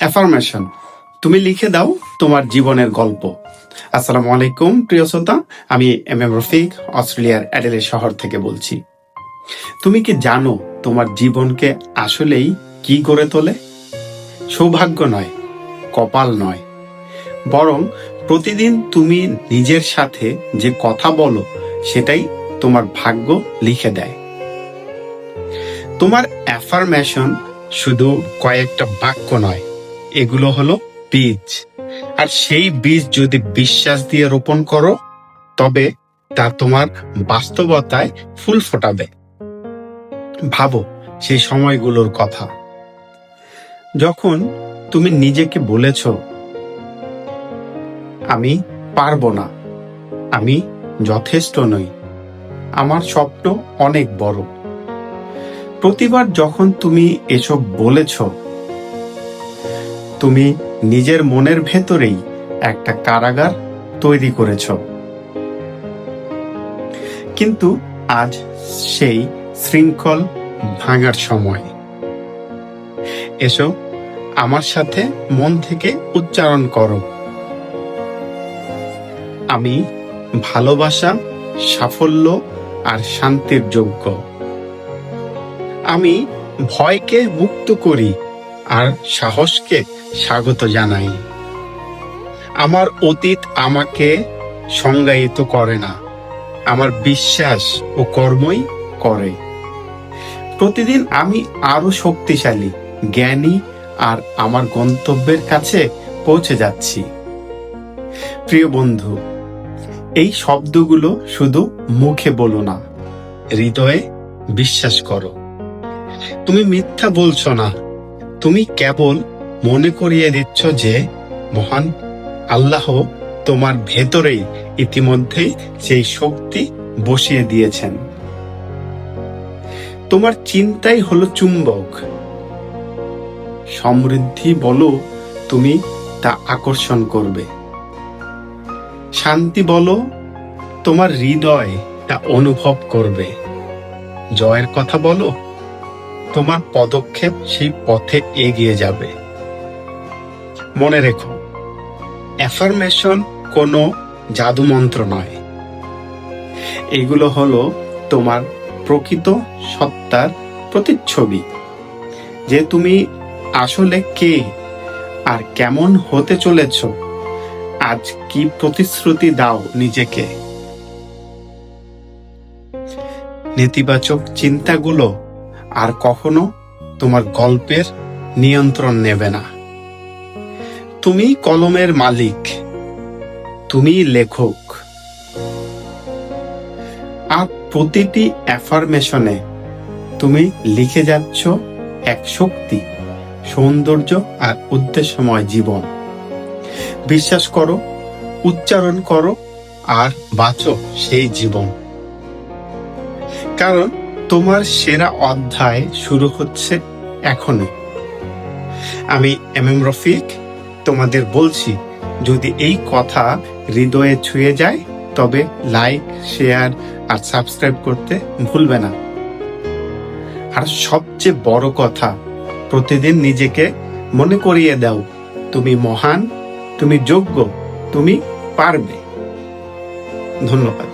Affirmation তুমি লিখে দাও তোমার জীবনের গল্প। আসসালামু আলাইকুম, প্রিয় শ্রোতা। আমি এম এম রফিক, অস্ট্রেলিয়ার অ্যাডেলে শহর থেকে বলছি। তুমি কি জানো তোমার জীবনকে আসলেই কি করে তোলে? সৌভাগ্য নয়, কপাল নয়। বরং প্রতিদিন তুমি নিজের সাথে যে কথা বলো, সেটাই তোমার ভাগ্য লিখে দেয়। তোমার অ্যাফার্মেশন শুধু কয়েকটা বাক্য নয় এগুলো হলো বীজ। আর সেই বীজ যদি বিশ্বাস দিয়ে রোপণ করো, তবে তা তোমার বাস্তবতায় ফুল ফোটাবে। ভাবো সেই সময়গুলোর কথা। যখন তুমি নিজেকে বলেছ, আমি পারব না, আমি যথেষ্ট নই, আমার স্বপ্ন অনেক বড়। প্রতিবার যখন তুমি এসব বলেছ তুমি নিজের মনের ভেতরেই একটা কারাগার তৈরি করেছ। কিন্তু আজ সেই শৃঙ্খল ভাঙার সময়। এসো আমার সাথে মন থেকে উচ্চারণ করো। আমি ভালোবাসা, সাফল্য আর শান্তির যোগ্য। আমি ভয়কে মুক্ত করি। আর সাহসকে স্বাগত জানাই। আমার অতীত আমাকে সংজ্ঞায়িত করে না, আমার বিশ্বাস ও কর্মই করে। প্রতিদিন আমি আরও শক্তিশালী, জ্ঞানী আর আমার গন্তব্যের কাছে পৌঁছে যাচ্ছি। প্রিয় বন্ধু, এই শব্দগুলো শুধু মুখে বলো না, হৃদয়ে বিশ্বাস করো। তুমি মিথ্যা বলছো না তুমি কেবল মনে করিয়ে দিচ্ছ যে, মহান আল্লাহ তোমার ভেতরেই ইতিমধ্যেই সেই শক্তি বসিয়ে দিয়েছেন। তোমার চিন্তাই হলো চুম্বক। সমৃদ্ধি বলো তুমি তা আকর্ষণ করবে। শান্তি বলো তোমার হৃদয় তা অনুভব করবে। জয়ের কথা বলো তোমার পদক্ষেপ সেই পথে এগিয়ে যাবে। মনে রেখো অ্যাফার্মেশন কোনো জাদুমন্ত্র নয়। এগুলো হলো তোমার প্রকৃত সত্তার প্রতিচ্ছবি, যে তুমি আসলে কে আর কেমন হতে চলেছ, আজ কি প্রতিশ্রুতি দাও নিজেকে। নেতিবাচক চিন্তাগুলো আর কখনো তোমার গল্পের নিয়ন্ত্রণ নেবে না। তুমি কলমের মালিক, তুমি লেখক। আর প্রতিটি অ্যাফার্মেশনে তুমি লিখে যাচ্ছ এক শক্তি, সৌন্দর্য আর উদ্দেশ্যময় জীবন। বিশ্বাস করো, উচ্চারণ করো আর বাঁচো সেই জীবন। কারণ তোমার সেরা অধ্যায় শুরু হচ্ছে এখনই। আমি এম এম রফিক, তোমাদের বলছি, যদি এই কথা হৃদয়ে ছুঁয়ে যায়, তবে লাইক শেয়ার আর সাবস্ক্রাইব করতে ভুলবে না। আর সবচেয়ে বড় কথা, প্রতিদিন নিজেকে মনে করিয়ে দাও, তুমি মহান, তুমি যোগ্য, তুমি পারবে। ধন্যবাদ।